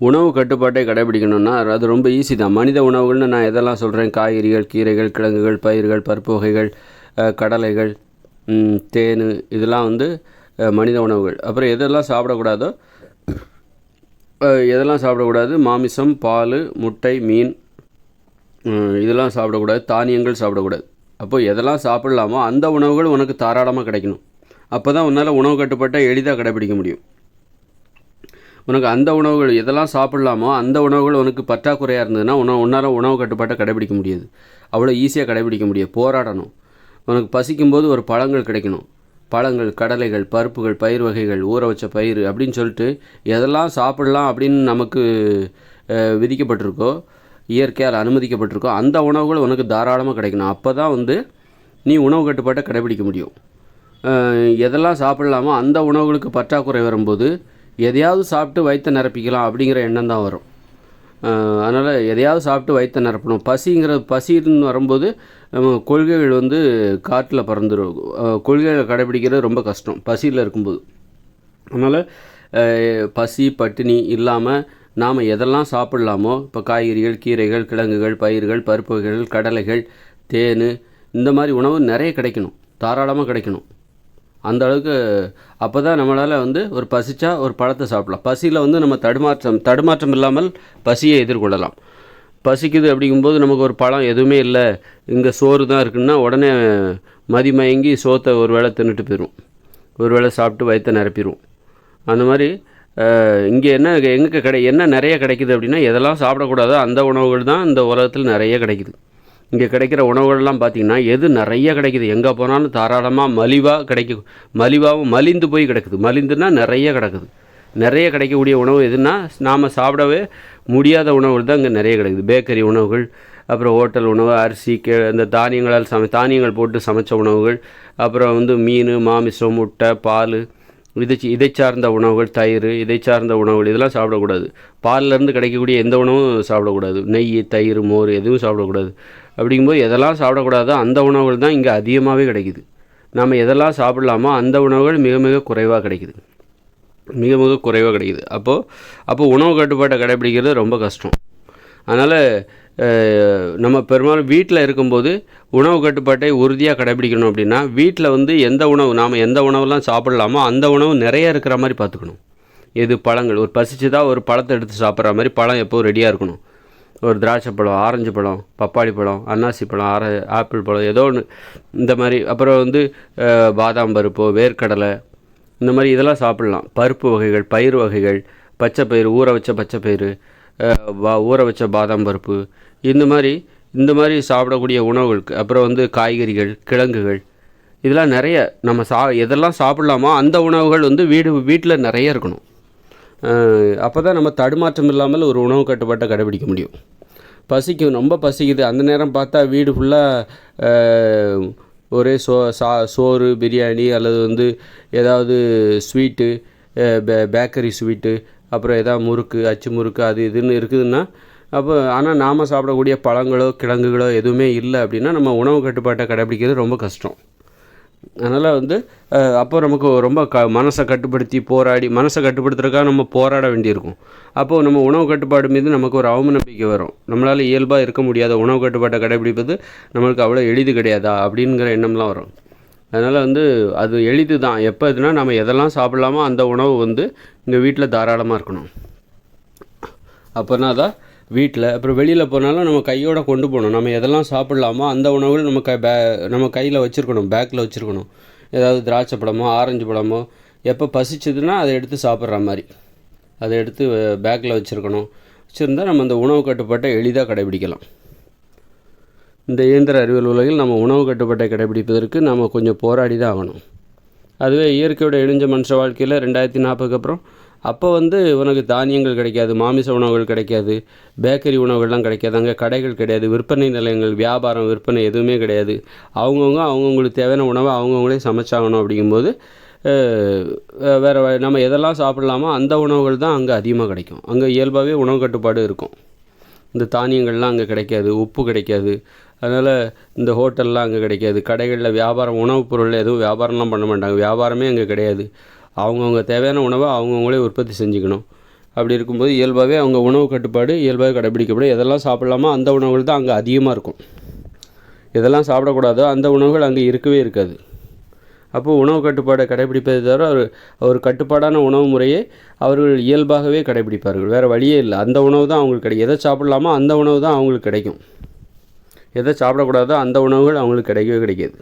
உணவு கட்டுப்பாட்டை கடைபிடிக்கணும்னா அது ரொம்ப ஈஸி தான். மனித உணவுகள்னு நான் எதெல்லாம் சொல்கிறேன் காய்கறிகள் கீரைகள் கிழங்குகள் பயிர்கள் பருப்பு வகைகள் கடலைகள் தேன் இதெல்லாம் வந்து மனித உணவுகள். அப்புறம் எதெல்லாம் சாப்பிடக்கூடாதோ எதெல்லாம் சாப்பிடக்கூடாது? மாமிசம் பால் முட்டை மீன் இதெல்லாம் சாப்பிடக்கூடாது. தானியங்கள் சாப்பிடக்கூடாது. அப்போ எதெல்லாம் சாப்பிடலாமோ அந்த உணவுகள் உனக்கு தாராளமாக கிடைக்கணும். அப்போ தான் உன்னால் உணவு கட்டுப்பாட்டை எளிதாக கடைபிடிக்க முடியும். உனக்கு அந்த உணவுகள் எதெல்லாம் சாப்பிட்லாமோ அந்த உணவுகள் உனக்கு பற்றாக்குறையாக இருந்ததுன்னா உணவு உன்னால் உணவு கட்டுப்பாட்டை கடைபிடிக்க முடியாது. அவ்வளோ ஈஸியாக கடைபிடிக்க முடியாது. போராடணும். உனக்கு பசிக்கும்போது ஒரு பழங்கள் கிடைக்கணும். பழங்கள் கடலைகள் பருப்புகள் பயிர் வகைகள் ஊற வச்ச பயிர் அப்படின்னு சொல்லிட்டு எதெல்லாம் சாப்பிடலாம் அப்படின்னு நமக்கு விதிக்கப்பட்டிருக்கோ இயற்கையால் அனுமதிக்கப்பட்டிருக்கோ அந்த உணவுகள் உனக்கு தாராளமாக கிடைக்கணும். அப்போ தான் வந்து நீ உணவு கட்டுப்பாட்டை கடைபிடிக்க முடியும். எதெல்லாம் சாப்பிடலாமோ அந்த உணவுகளுக்கு பற்றாக்குறை வரும்போது எதையாவது சாப்பிட்டு வயிற்றை நிரப்பிக்கலாம் அப்படிங்கிற எண்ணம் தான் வரும். அதனால் எதையாவது சாப்பிட்டு வயிற்றை நிரப்பணும். பசிங்கிற பசின்னு வரும்போது நம்ம கொள்கைகள் வந்து காட்டில் பறந்துடும் கொள்கைகளை கடைபிடிக்கிறது ரொம்ப கஷ்டம் பசியில் இருக்கும்போது. அதனால் பசி பட்டினி இல்லாமல் நாம் எதெல்லாம் சாப்பிட்லாமோ இப்போ காய்கறிகள் கீரைகள் கிழங்குகள் பயிர்கள் பருப்பு வகைகள் கடலைகள் தேன் இந்த மாதிரி உணவு நிறைய கிடைக்கணும் தாராளமாக கிடைக்கணும். அந்த அளவுக்கு அப்போ தான் நம்மளால் வந்து ஒரு பசிச்சா ஒரு பழத்தை சாப்பிடலாம். பசியில் வந்து நம்ம தடுமாற்றம் தடுமாற்றம் இல்லாமல் பசியை எதிர்கொள்ளலாம். பசிக்குது அப்படிங்கும்போது நமக்கு ஒரு பழம் எதுவுமே இல்லை. இங்கே சோறு தான் இருக்குன்னா உடனே மதிமயங்கி சோத்தை ஒரு வேளை தின்னுட்டு போயிடும் ஒரு வேளை சாப்பிட்டு வயிற்றை நிரப்பிடும் அந்த மாதிரி இங்கே என்ன எங்கே கிடை என்ன நிறைய கிடைக்குது அப்படின்னா எதெல்லாம் சாப்பிடக்கூடாதோ அந்த உணவுகள் தான் இந்த உலகத்தில் நிறைய கிடைக்குது. இங்கே கிடைக்கிற உணவுகள்லாம் பார்த்திங்கன்னா எது நிறைய கிடைக்குது. எங்கே போனாலும் தாராளமாக மலிவாக கிடைக்கும் மலிவாகவும் மலிந்து போய் கிடக்குது. மலிந்துன்னா நிறைய கிடக்குது. நிறைய கிடைக்கக்கூடிய உணவு எதுனா நாம் சாப்பிடவே முடியாத உணவுகள் தான் இங்கே நிறைய கிடைக்குது. பேக்கரி உணவுகள் அப்புறம் ஹோட்டல் உணவு அரிசி கே இந்த தானியங்களால் சமை தானியங்கள் போட்டு சமைச்ச உணவுகள் அப்புறம் வந்து மீன் மாமிசம் முட்டை பால் இதை இதை சார்ந்த உணவுகள் தயிர் இதை சார்ந்த உணவுகள் இதெல்லாம் சாப்பிடக்கூடாது. பால்லேருந்து கிடைக்கக்கூடிய எந்த உணவும் சாப்பிடக்கூடாது. நெய் தயிர் மோர் எதுவும் சாப்பிடக்கூடாது. அப்படிங்கும்போது எதெல்லாம் சாப்பிடக்கூடாதோ அந்த உணவுகள் தான் இங்கே அதிகமாகவே கிடைக்குது. நாம் எதெல்லாம் சாப்பிடலாமோ அந்த உணவுகள் மிக மிக குறைவாக கிடைக்குது. மிக மிக குறைவாக கிடைக்குது. அப்போது அப்போது உணவு கட்டுப்பாட்டை கடைபிடிக்கிறது ரொம்ப கஷ்டம். அதனால் நம்ம பெரும்பாலும் வீட்டில் இருக்கும்போது உணவு கட்டுப்பாட்டை உறுதியாக கடைபிடிக்கணும் அப்படின்னா வீட்டில் வந்து எந்த உணவு நாம் எந்த உணவெல்லாம் சாப்பிடலாமோ அந்த உணவு நிறைய இருக்கிற மாதிரி பார்த்துக்கணும். எது பழங்கள் ஒரு பசிச்சுதா ஒரு பழத்தை எடுத்து சாப்பிட்ற மாதிரி பழம் எப்போவும் ரெடியாக இருக்கணும். ஒரு திராட்சை பழம் ஆரஞ்சு பழம் பப்பாளி பழம் அன்னாசி பழம் ஆர ஆப்பிள் பழம் ஏதோ ஒன்று இந்த மாதிரி அப்புறம் வந்து பாதாம் பருப்போ வேர்க்கடலை இந்த மாதிரி இதெல்லாம் சாப்பிட்லாம். பருப்பு வகைகள் பயிர் வகைகள் பச்சை பயிறு ஊற வச்ச பச்சை பயிறு வா- ஊற வச்ச பாதாம் பருப்பு இந்த மாதிரி இந்த மாதிரி சாப்பிடக்கூடிய உணவுகளுக்கு அப்புறம் வந்து காய்கறிகள் கிழங்குகள் இதெல்லாம் நிறைய நம்ம சா எதெல்லாம் சாப்பிட்லாமோ அந்த உணவுகள் வந்து வீடு வீட்டில் நிறைய இருக்கணும். அப்போ தான் நம்ம தடுமாற்றம் இல்லாமல் ஒரு உணவு கட்டுப்பாட்டை கடைபிடிக்க முடியும். பசிக்கும் ரொம்ப பசிக்குது. அந்த நேரம் பார்த்தா வீடு ஃபுல்லாக ஒரே சோ சா சோறு பிரியாணி அல்லது வந்து ஏதாவது ஸ்வீட்டு பே பேக்கரி ஸ்வீட்டு அப்புறம் எதாவது முறுக்கு அச்சு முறுக்கு அது இதுன்னு இருக்குதுன்னா அப்போ ஆனால் நாம் சாப்பிடக்கூடிய பழங்களோ கிழங்குகளோ எதுவுமே இல்லை அப்படின்னா நம்ம உணவு கட்டுப்பாட்டை கடைபிடிக்கிறது ரொம்ப கஷ்டம். அதனால் வந்து அப்போ நமக்கு ரொம்ப க மனசை கட்டுப்படுத்தி போராடி மனசை கட்டுப்படுத்துறதுக்காக நம்ம போராட வேண்டியிருக்கும். அப்போது நம்ம உணவு கட்டுப்பாடு மீது நமக்கு ஒரு அவநம்பிக்கை வரும். நம்மளால் இயல்பாக இருக்க முடியாத உணவு கட்டுப்பாட்டை கடைபிடிப்பது நம்மளுக்கு அவ்வளோ எளிது கிடையாதா? அப்படிங்கிற எண்ணம்லாம் வரும். அதனால் வந்து அது எளிது தான். எப்போ இதுனா நம்ம எதெல்லாம் சாப்பிட்லாமோ அந்த உணவு வந்து இங்கே வீட்டில் தாராளமாக இருக்கணும். அப்போனா தான் வீட்டில் அப்புறம் வெளியில் போனாலும் நம்ம கையோட கொண்டு போகணும். நம்ம எதெல்லாம் சாப்பிட்லாமோ அந்த உணவுகள் நம்ம க பே நம்ம கையில் வச்சுருக்கணும் பேக்கில் வச்சுருக்கணும். ஏதாவது திராட்சை பழமோ ஆரஞ்சு பழமோ எப்போ பசிச்சதுன்னா அதை எடுத்து சாப்பிட்ற மாதிரி. அதை எடுத்து பேக்கில் வச்சுருக்கணும். வச்சுருந்தா நம்ம அந்த உணவு கட்டுப்பாட்டை எளிதாக கடைபிடிக்கலாம். இந்த இயந்திர அறிவியல் உலகில் நம்ம உணவு கட்டுப்பாட்டை கடைபிடிப்பதற்கு நம்ம கொஞ்சம் போராடி தான் ஆகணும். அதுவே இயற்கையோட இணைஞ்ச மனுஷ வாழ்க்கையில் ரெண்டாயிரத்தி நாற்பதுக்கு அப்புறம் அப்போ வந்து உனக்கு தானியங்கள் கிடைக்காது மாமிச உணவுகள் கிடைக்காது பேக்கரி உணவுகள்லாம் கிடைக்காது அங்கே கடைகள் கிடையாது விற்பனை நிலையங்கள் வியாபாரம் விற்பனை எதுவுமே கிடையாது. அவங்கவுங்க அவங்கவுங்களுக்கு தேவையான உணவை அவங்கவுங்களே சமைச்சாகணும் அப்படிங்கும்போது வேறு வேற நம்ம எதெல்லாம் சாப்பிடலாமோ அந்த உணவுகள் தான் அங்கே அதிகமாக கிடைக்கும். அங்கே இயல்பாகவே உணவு கட்டுப்பாடு இருக்கும். இந்த தானியங்கள்லாம் அங்கே கிடைக்காது உப்பு கிடைக்காது. அதனால் இந்த ஹோட்டல்லாம் அங்கே கிடைக்காது. கடைகளில் வியாபாரம் உணவுப் பொருள் எதுவும் வியாபாரம்லாம் பண்ண மாட்டாங்க. வியாபாரமே அங்கே கிடையாது. அவங்கவுங்க தேவையான உணவை அவங்கவுங்களே உற்பத்தி செஞ்சுக்கணும். அப்படி இருக்கும்போது இயல்பாகவே அவங்க உணவு கட்டுப்பாடு இயல்பாகவே கடைபிடிக்கப்படும். எதெல்லாம் சாப்பிட்லாமோ அந்த உணவுகள் தான் அங்கே அதிகமாக இருக்கும். எதெல்லாம் சாப்பிடக்கூடாதோ அந்த உணவுகள் அங்கே இருக்கவே இருக்காது. அப்போது உணவு கட்டுப்பாடை கடைபிடிப்பதை தவிர ஒரு ஒரு கட்டுப்பாடான உணவு முறையை அவர்கள் இயல்பாகவே கடைபிடிப்பார்கள். வேறு வழியே இல்லை. அந்த உணவு தான் அவங்களுக்கு கிடைக்கும். எதை சாப்பிட்லாமோ அந்த உணவு தான் அவங்களுக்கு கிடைக்கும். எதை சாப்பிடக்கூடாதோ அந்த உணவுகள் அவங்களுக்கு கிடைக்கவே கிடைக்காது.